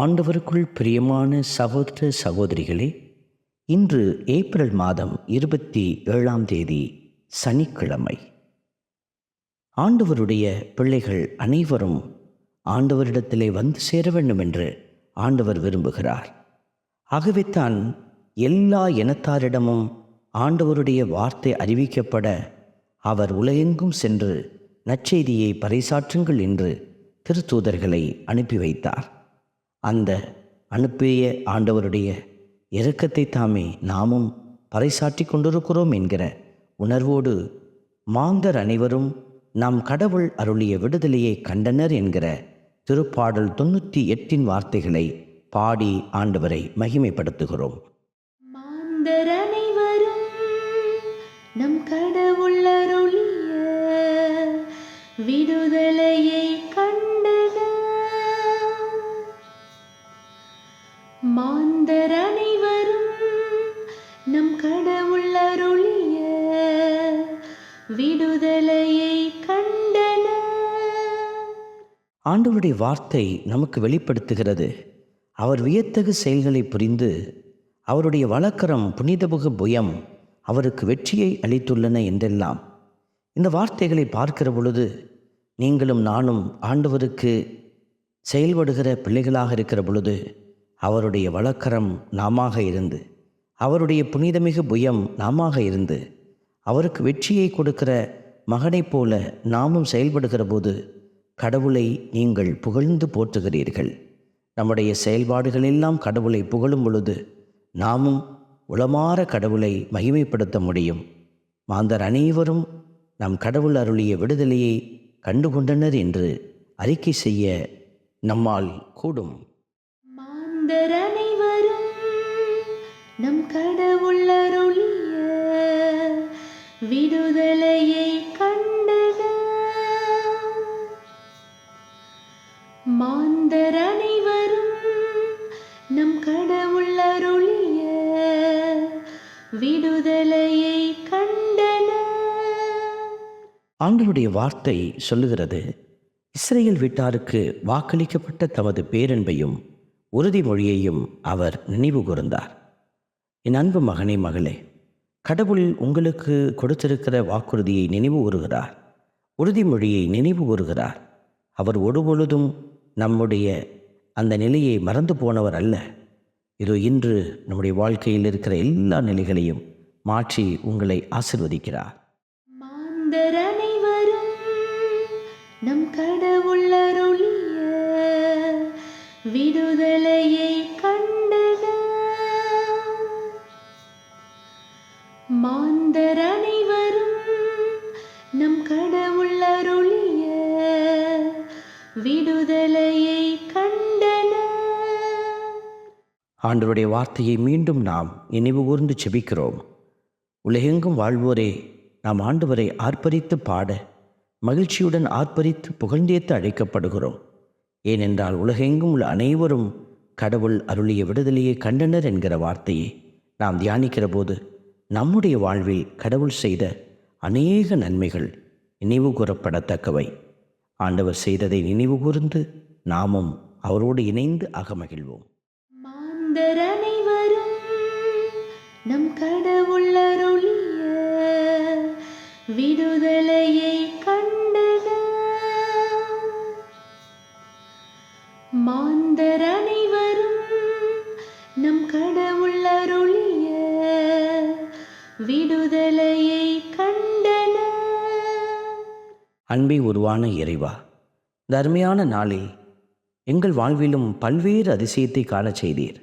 ஆண்டவருக்குள் பிரியமான சகோதர சகோதரிகளே இன்று ஏப்ரல் மாதம் இருபத்தி ஏழாம் தேதி சனிக்கிழமை. ஆண்டவருடைய பிள்ளைகள் அனைவரும் ஆண்டவரிடத்திலே வந்து சேர வேண்டும் என்று ஆண்டவர் விரும்புகிறார். ஆகவே தான் எல்லா இனத்தாரிடமும் ஆண்டவருடைய வார்த்தை அறிவிக்கப்பட அவர் உலகெங்கும் சென்று நற்செய்தியை பறைசாற்றுங்கள் என்று திருத்தூதர்களை அனுப்பி வைத்தார். அந்த அனுப்பிய ஆண்டவருடைய இரக்கத்தை தாமே நாமும் பறைசாற்றி கொண்டிருக்கிறோம் என்கிற உணர்வோடு மாந்தர் அனைவரும் நாம் கடவுள் அருளிய விடுதலையை கண்டனர் என்கிற திருப்பாடல் தொண்ணூற்றி எட்டின் வார்த்தைகளை பாடி ஆண்டவரை மகிமைப்படுத்துகிறோம். மாந்தர் அனைவரும் நம் கடவுள் அருளிய விடுதலையை மாந்தர் அனைவரும் நம் கடவுள் அருளிய விடுதலையை கண்டன. ஆண்டவருடைய வார்த்தை நமக்கு வெளிப்படுத்துகிறது. அவர் வியத்தகு செயல்களை புரிந்து அவருடைய வழக்கரம் புனிதமுக புயம் அவருக்கு வெற்றியை அளித்துள்ளன என்றெல்லாம். இந்த வார்த்தைகளை பார்க்கிற பொழுது நீங்களும் நானும் ஆண்டவருக்கு செயல்படுகிற பிள்ளைகளாக இருக்கிற பொழுது அவருடைய வழக்கரம் நாமாக இருந்து அவருடைய புனிதமிகு புயம் நாமாக இருந்து அவருக்கு வெற்றியை கொடுக்கிற மகனைப் போல நாமும் செயல்படுகிற போது கடவுளை நீங்கள் புகழ்ந்து போற்றுகிறீர்கள். நம்முடைய செயல்பாடுகள் எல்லாம் கடவுளை புகழும் பொழுது நாமும் உளமாற கடவுளை மகிமைப்படுத்த முடியும். மாந்தர் அனைவரும் நம் கடவுள் அருளிய விடுதலையை கண்டுகொண்டனர் என்று அறிக்கை செய்ய நம்மால் கூடும். மாந்தர் அனைவரும் நம் கடவுள் அருளிய விடுதலையை கண்டனர் மாந்தர் அனைவரும் நம் கடவுள் அருளிய விடுதலையை கண்டன. ஆண்களுடைய வார்த்தை சொல்லுகிறது இஸ்ரேல் வீட்டாருக்கு வாக்களிக்கப்பட்ட தமது பேரன்பையும் உறுதிமொழியையும் அவர் நினைவு கூர்ந்தார். என் அன்பு மகனே மகளே கடவுள் உங்களுக்கு கொடுத்திருக்கிற வாக்குறுதியை நினைவு கூறுகிறார். உறுதிமொழியை நினைவு கூறுகிறார். அவர் ஒருபொழுதும் நம்முடைய அந்த நிலையை மறந்து போனவர் அல்ல. இதோ இன்று நம்முடைய வாழ்க்கையில் இருக்கிற எல்லா நிலைகளையும் மாற்றி உங்களை ஆசிர்வதிக்கிறார். மாந்தர் அனைவரும் நம் கடவுள் அருளிய மாந்தர் அனைவரும் நம் கடவுள் அருளிய விடுதலையை கண்டனர் ஆண்டவருடைய வார்த்தையை மீண்டும் நாம் நினைவு கூர்ந்து செபிக்கிறோம். உலகெங்கும் வாழ்வோரே நாம் ஆண்டவரை ஆர்ப்பரித்து பாட மகிழ்ச்சியுடன் ஆர்ப்பரித்து புகழ்ந்தேத்து அழைக்கப்படுகிறோம். ஏனென்றால் உலகெங்கும் உள்ள அனைவரும் கடவுள் அருளிய விடுதலையை கண்டனர் என்கிற வார்த்தையை நாம் தியானிக்கிற போது நம்முடைய வாழ்வில் கடவுள் செய்த அநேக நன்மைகள் நினைவு கூறப்படத்தக்கவை. ஆண்டவர் செய்ததை நினைவு கூர்ந்து நாமும் அவரோடு இணைந்து அகமகிழ்வோம். மாந்தர் அனைவரும் நம் கடவுள் அருளிய விடுதலையை கண்டன விடுதலையை கண்டன. அன்பை உருவான இறைவா இந்த அருமையான நாளில் எங்கள் வாழ்விலும் பல்வேறு அதிசயத்தை காணச் செய்தீர்.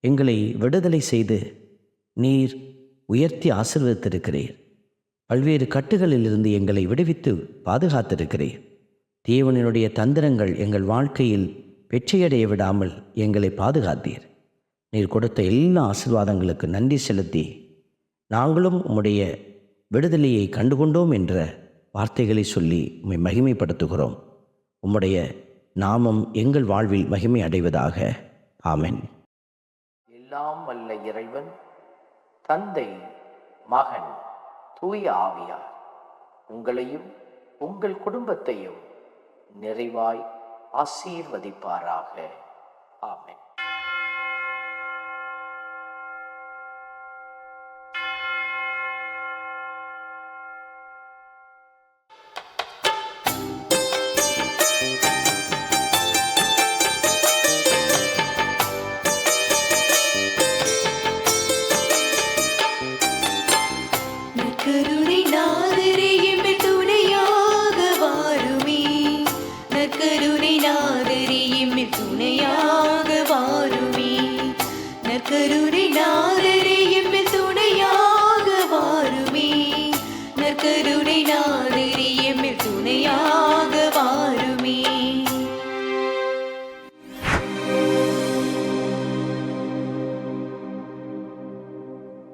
எங்களை விடுதலை செய்து நீர் உயர்த்தி ஆசீர்வதித்திருக்கிறீர். பல்வேறு கட்டுகளிலிருந்து எங்களை விடுவித்து பாதுகாத்திருக்கிறீர். தேவனினுடைய தந்திரங்கள் எங்கள் வாழ்க்கையில் வெற்றியடைய விடாமல் எங்களை பாதுகாத்தீர். நீர் கொடுத்த எல்லா ஆசீர்வாதங்களுக்கு நன்றி செலுத்தி நாங்களும் உம்முடைய விடுதலையை கண்டுகொண்டோம் என்ற வார்த்தைகளை சொல்லி உம்மை மகிமைப்படுத்துகிறோம். உம்முடைய நாமம் எங்கள் வாழ்வில் மகிமை அடைவதாக. ஆமென். எல்லாம் வல்ல இறைவன் தந்தை மகன் தூய ஆவியார் உங்களையும் உங்கள் குடும்பத்தையும் நிறைவாய் ஆசீர்வதிப்பாராக. ஆமென். வாருமே